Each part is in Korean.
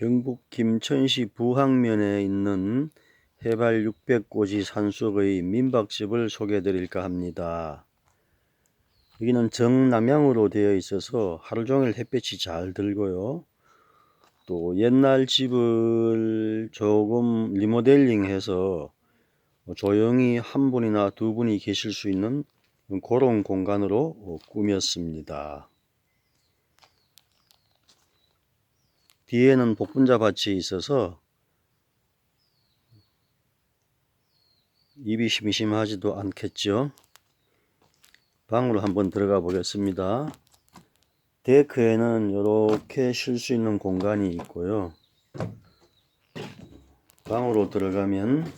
경북 김천시 부항면에 있는 해발 600고지 산속의 민박집을 소개해 드릴까 합니다. 여기는 정남향으로 되어 있어서 하루 종일 햇볕이 잘 들고요. 또 옛날 집을 조금 리모델링 해서 조용히 한 분이나 두 분이 계실 수 있는 그런 공간으로 꾸몄습니다. 뒤에는 복분자 밭이 있어서 입이 심심하지도 않겠죠. 방으로 한번 들어가 보겠습니다. 데크에는 이렇게 쉴 수 있는 공간이 있고요. 방으로 들어가면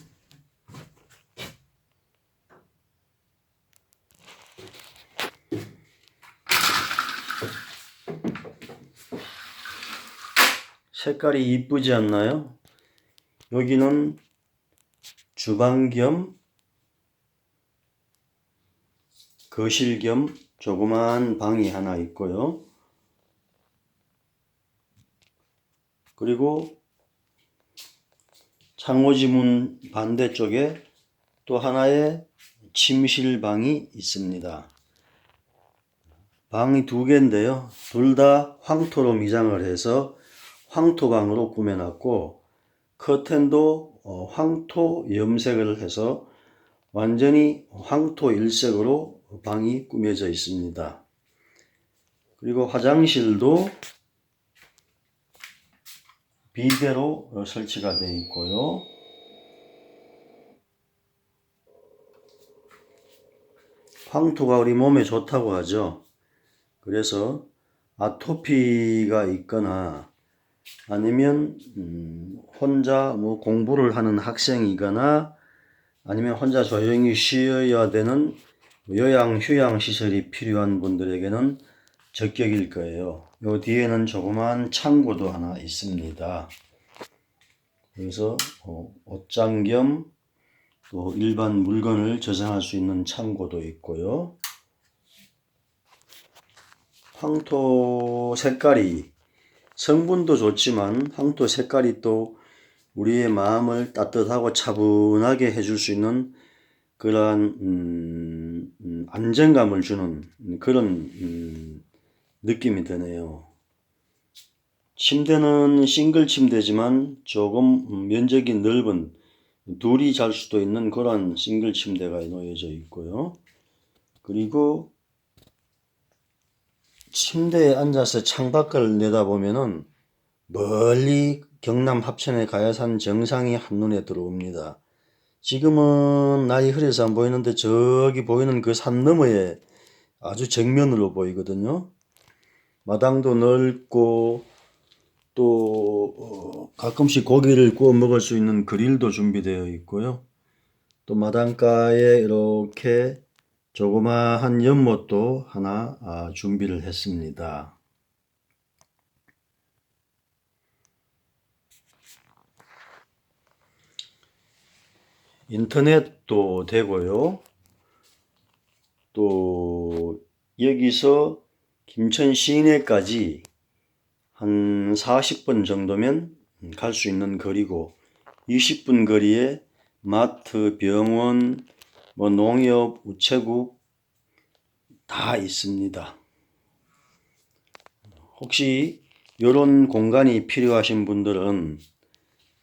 색깔이 이쁘지 않나요? 여기는 주방 겸 거실 겸 조그마한 방이 하나 있고요. 그리고 창호지문 반대쪽에 또 하나의 침실 방이 있습니다. 방이 두 개인데요. 둘 다 황토로 미장을 해서 황토방으로 꾸며놨고 커튼도 어, 황토 염색을 해서 완전히 황토 일색으로 방이 꾸며져 있습니다. 그리고 화장실도 비대로 설치가 되어 있고요. 황토가 우리 몸에 좋다고 하죠. 그래서 아토피가 있거나 아니면 음, 혼자 뭐 공부를 하는 학생이거나 아니면 혼자 조용히 쉬어야 되는 요양 휴양 시설이 필요한 분들에게는 적격일 거예요. 요 뒤에는 조그만 창고도 하나 있습니다. 그래서 어, 옷장 겸 또 일반 물건을 저장할 수 있는 창고도 있고요. 황토 색깔이 성분도 좋지만 황토 색깔이 또 우리의 마음을 따뜻하고 차분하게 해줄 수 있는 그러한 음, 음, 안정감을 주는 그런 음, 느낌이 드네요. 침대는 싱글 침대지만 조금 면적이 넓은 둘이 잘 수도 있는 그런 싱글 침대가 놓여져 있고요. 그리고 침대에 앉아서 창밖을 내다보면은 멀리 경남 합천의 가야산 정상이 한눈에 들어옵니다. 지금은 날이 흐려서 안 보이는데 저기 보이는 그 산 너머에 아주 정면으로 보이거든요. 마당도 넓고 또 어, 가끔씩 고기를 구워 먹을 수 있는 그릴도 준비되어 있고요. 또 마당가에 이렇게 조그마한 연못도 하나 아, 준비를 했습니다. 인터넷도 되고요. 또 여기서 김천 시내까지 한 40분 정도면 갈 수 있는 거리고 20분 거리에 마트, 병원, 뭐 농협, 우체국 다 있습니다. 혹시 이런 공간이 필요하신 분들은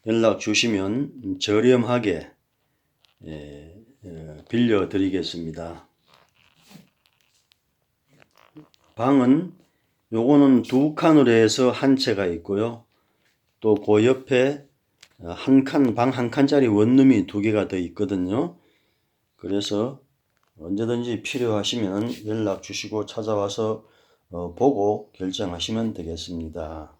연락 주시면 저렴하게 예, 예, 빌려 드리겠습니다. 방은 요거는 두 칸으로 해서 한 채가 있고요. 또 그 옆에 한 칸, 방 한 칸짜리 원룸이 두 개가 더 있거든요. 그래서 언제든지 필요하시면 연락 주시고 찾아와서 어, 보고 결정하시면 되겠습니다.